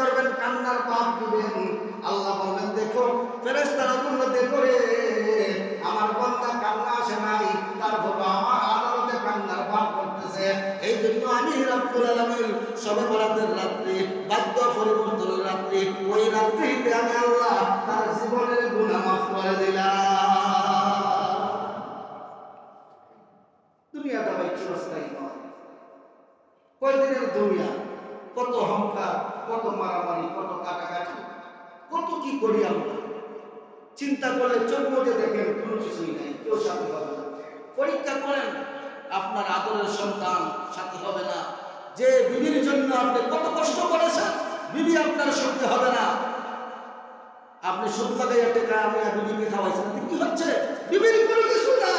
করবেন, কান্নার পাপ দিবেন আল্লাহ বলবেন, দেখো ফেরেস্তারা তুলতে করে, আমার বন্দা কান্না আসে নাই তারপর আমার আদালতে কান্নার পাপ করতেছে। এই জন্য আমি রব্বুল আলামিন সবে বরাতের রাত্রি বাদ্য পরিবর্তনের রাত্রি, ওই রাত্রিতে আমি আল্লাহ তার জীবনের গুনাহ মাফ করে দিলাম। দুনিয়াটা ভাই চিরস্থায়ী নয়। কয়দিনের দুনিয়া? কত মারামারি, কত কাটাকাটি, কত কি করি আমরা? চিন্তা করলে চোখ মধ্যে দেখেন, কোনো কিছুই নাই, কেউ সাথে হবে না। পরীক্ষা করেন, আপনার আদরের সন্তান সাথে হবে না। যে বিবির জন্য আপনি কত কষ্ট করেছেন, বিবি আপনার সঙ্গে হবে না। আপনি সুদ লাগাইয়া টেকা আমি বিবিকে খাওয়াইছেন কি হচ্ছে? বিবির কোনো কিছু না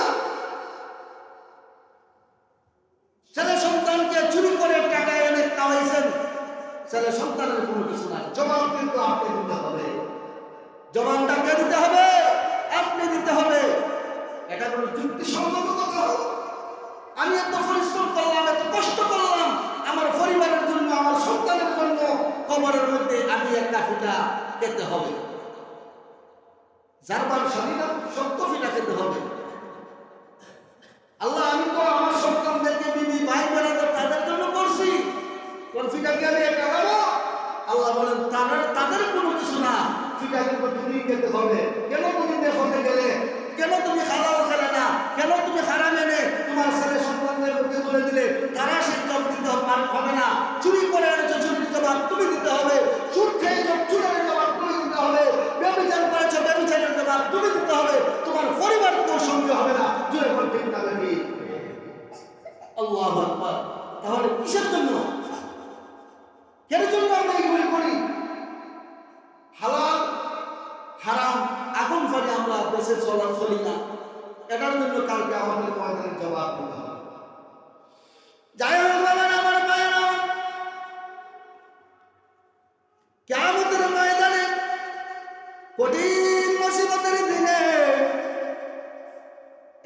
ছেলে সন্তানকে চুরি করে টাকা এনে খাওয়াইছেন ছেলে সন্তানের কোনো কিছু নাই। জবাব কিন্তু আপনি দিতে হবে। জবাবটা কে দিতে হবে? আপনি দিতে হবে। এটা কোনো যুক্তিসঙ্গত কথা। আমি এত পরিশ্রম করলাম, এত কষ্ট করলাম, আমার পরিবারের জন্য, আমার সন্তানের জন্য কবরের মধ্যে আমি একটা ফিটা খেতে হবে। যার জার্মান স্বাধীনতা সত্য ফিটা খেতে হবে। আল্লাহ, আমি তো আমার সন্তানদেরকে, বিবি ভাই করছি কোন ফিটা কি আমি একা খাব? আল্লাহ বলেন, তাদের তাদের কোনো কিছু না। ফিটা কিন্তু তুমি খেতে হবে। কেন তুমি দেখতে গেলে? কেন তুমি হালাল খেলে না? কেন তুমি হারাম এনে তোমার ছেলে সন্তানদের মুখে তুলে দিলে? তারা সেই জব দিতে হবে না। চুরি করে এনেছো, চুরির জবাব তুমি দিতে হবে সুদ খেয়েছো চুরের জবাব তুমি দিতে হবে ব্যবচার করেছ ব্যবচারের জবাব তুমি দিতে হবে তোমার পরিবার কেউ সঙ্গে হবে না জুড়ে কোন ঠিক না বেবি আল্লাহ আকবার তাহলে কিসের জন্য কেন জন্য আমরা এইগুলি করি হালাল হারাম আগুন বেঁচে চলা, চলি না। এটার জন্য কালকে আমাদের ময়দানের জবাব দিতে হবে। যাই হোক আমার কেমতের ময়দানে কঠিন মুসিবতের দিনে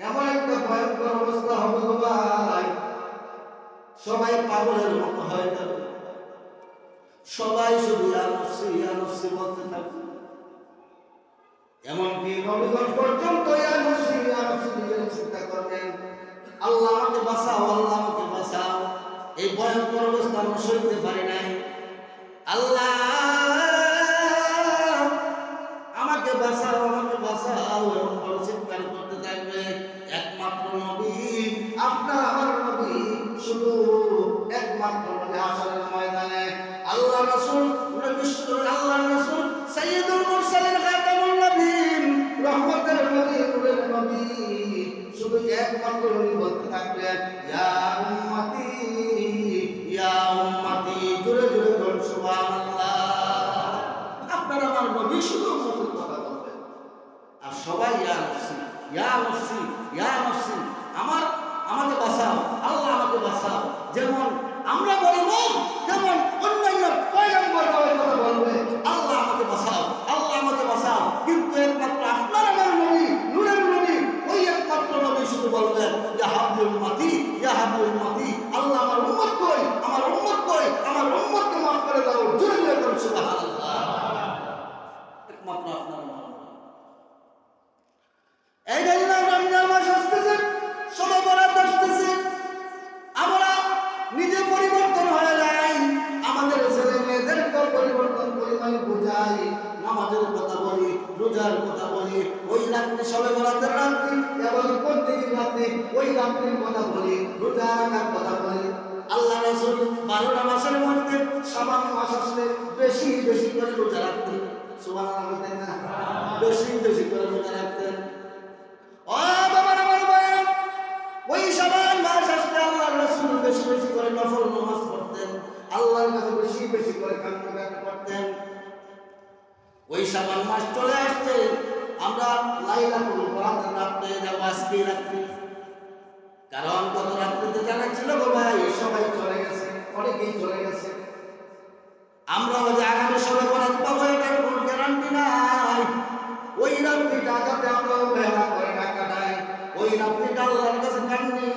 এমন একটা ভয়ঙ্কর অবস্থা হবে ভাই। সবাই পাগলের মতো হয়ে যাবে। সবাই শুধু ইয়ানফসি ইয়ানফসি বলতে থাকবে। এমনকি নবীগঞ্জ পর্যন্ত চিন্তা করবেন আল্লাহ আমাকে বাঁচাও, আল্লাহ আমাকে বাঁচাও। এই ভয়ঙ্কর অবস্থা আমরা সইতে পারি নাই। আল্লাহ! বলতে ইয়া সবাই, ইয়া নফসি ইয়া নফসি ইয়া নফসি আমার, আমাকে বাঁচাও, আল্লাহ আমাকে বাঁচাও। যেমন আমরা বলব অন্যান্য পয়গম্বর আল্লাহ সবে বরাতের রাত্রি এবং কোন দিকের রাত্রি ওই রাত্রির কথা বলি রোজা রাখার কথা বলি। আল্লাহ রাসূল বারোটা মাসের মধ্যে সামান্য মাস আসলে বেশি বেশি করে রোজা রাখতেন। না? বেশি বেশি করে রোজা রাখতেন। ও বাবা আমার ভাইয়েরা, ওই সাবান মাস আসলে আল্লাহর রাসূল বেশি বেশি করে নফল নামাজ পড়তেন। আল্লাহর কাছে বেশি বেশি করে কান্নাকাটি করতেন। ওই সাবান মাস চলে আসছে আমরা লাইলাতুল কদর রাত যাব আজকে রাত্রি। কারণ গত রাত্রিতে জানা ছিল গো ভাই সবাই চলে গেছে, অনেকেই চলে গেছে। আমরাও যে আগামী সবে বরাত পাবো, এটার কোনো গ্যারান্টি নাই। ওই রাত্রিটা যাতে আমরা অবহেলা করে না কাটাই, ওই রাত্রিটা আল্লাহর কাছে কান্দি।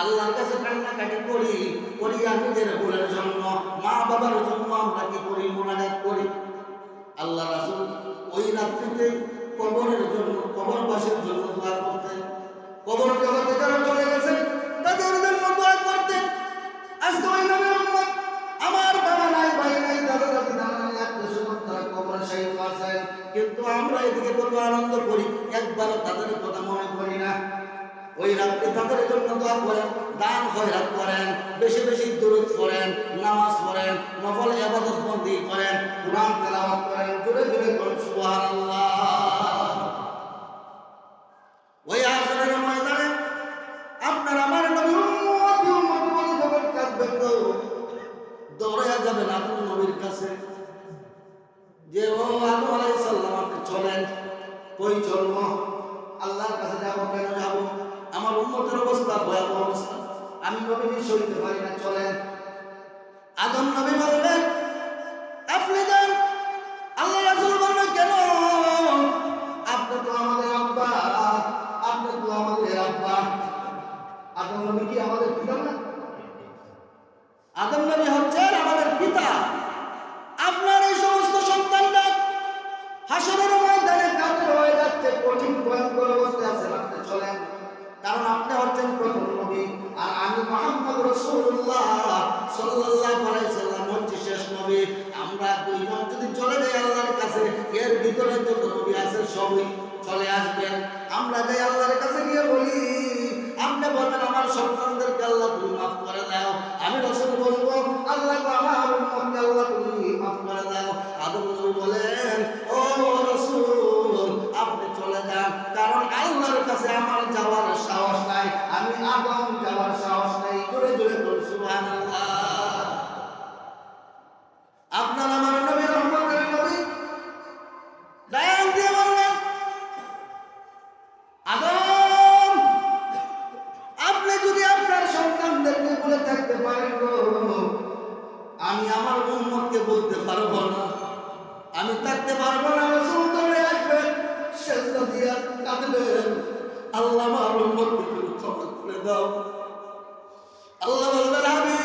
আল্লাহর কাছে কান্না কান্নাকাটি করি করি আর নিজের ভুলের জন্য, মা বাবার জন্য আমরা কি করি, মোনাজাত করি? আল্লাহ রাসূল ওই রাত্রিতে কবরের জন্য, কবরবাসীর জন্য দোয়া করতেন। কবর জগতে যারা চলে গেছেন তাদের জন্য দোয়া করতেন। আজকে ওই উম্মত আমার বাবা নাই, ভাই নাই দাদা দাদি নানা নানি আত্মীয় স্বজন তারা কবরে শাহিদ আছেন কিন্তু আমরা এদিকে কত আনন্দ করি, একবারও তাদের কথা মনে করি না। ওই রাত্রে তাদের জন্য দোয়া করেন, দান খয়রাত করেন, বেশি বেশি দূরত পড়েন, নামাজ পড়েন, নফল ইবাদত বন্দি করেন, কোরআন তেলাওয়াত করেন, জোরে জোরে করেন সুবহানাল্লাহ। আমি নবীকে সইতে পারি না, চলেন। আদম নবী বলবেন আপনি যান আল্লাহ রাসূল বলবেন কেন? আপনি তো আমাদের আব্বা, আপনি তো আমাদের আব্বা। আদম নবী কি আমাদের পিতা না? আদম নবী শেষ নবী। আমরা দুইজন যদি চলে যাই আল্লাহর কাছে, এর ভিতরে সবই চলে আসবেন। আমরা যাই আল্লাহর কাছে গিয়ে বলি, আপনি বলবেন আমার সন্তানদেরকে আল্লাহ আমি আমার উন্মতকে বলতে পারব না। আমি থাকতে পারব না, রসুল দৌড়ে আসবেন কাঁদবেন আল্লাহ আমার উম্মতকে তুমি ক্ষমা দাও। আল্লাহ বলবেন আমি